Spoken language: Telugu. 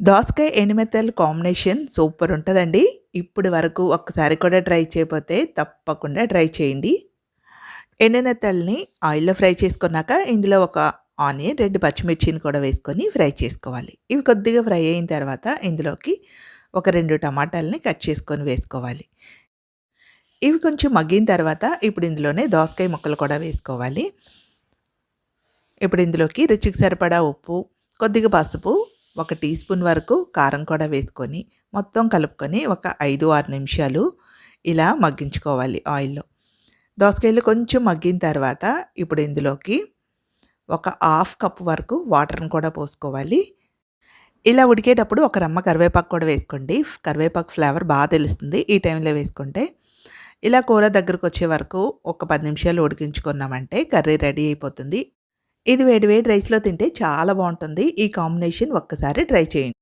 దోసకాయ ఎండుమిరపకాయల కాంబినేషన్ సూపర్ ఉంటుందండి. ఇప్పుడు వరకు ఒక్కసారి కూడా ట్రై చేయకపోతే తప్పకుండా ట్రై చేయండి. ఎండుమెత్తల్ని ఆయిల్లో ఫ్రై చేసుకున్నాక ఇందులో ఒక ఆనియన్ రెండు పచ్చిమిర్చిని కూడా వేసుకొని ఫ్రై చేసుకోవాలి. ఇవి కొద్దిగా ఫ్రై అయిన తర్వాత ఇందులోకి ఒక రెండు టమాటాలని కట్ చేసుకొని వేసుకోవాలి. ఇవి కొంచెం మగ్గిన తర్వాత ఇప్పుడు ఇందులోనే దోసకాయ ముక్కలు కూడా వేసుకోవాలి. ఇప్పుడు ఇందులోకి రుచికి సరిపడా ఉప్పు కొద్దిగా పసుపు ఒక టీ స్పూన్ వరకు కారం కూడా వేసుకొని మొత్తం కలుపుకొని ఒక ఐదు ఆరు నిమిషాలు ఇలా మగ్గించుకోవాలి ఆయిల్లో. దోసకాయలు కొంచెం మగ్గిన తర్వాత ఇప్పుడు ఇందులోకి ఒక హాఫ్ కప్ వరకు వాటర్ని కూడా పోసుకోవాలి. ఇలా ఉడికేటప్పుడు ఒక రమ్మ కరివేపాకు కూడా వేసుకోండి. కరివేపాకు ఫ్లేవర్ బాగా తెలుస్తుంది ఈ టైంలో వేసుకుంటే. ఇలా కూర దగ్గరకు వచ్చే వరకు ఒక పది నిమిషాలు ఉడికించుకున్నామంటే కర్రీ రెడీ అయిపోతుంది. ఇది వేడి వేడి రైస్లో తింటే చాలా బాగుంటుంది. ఈ కాంబినేషన్ ఒక్కసారి ట్రై చేయండి.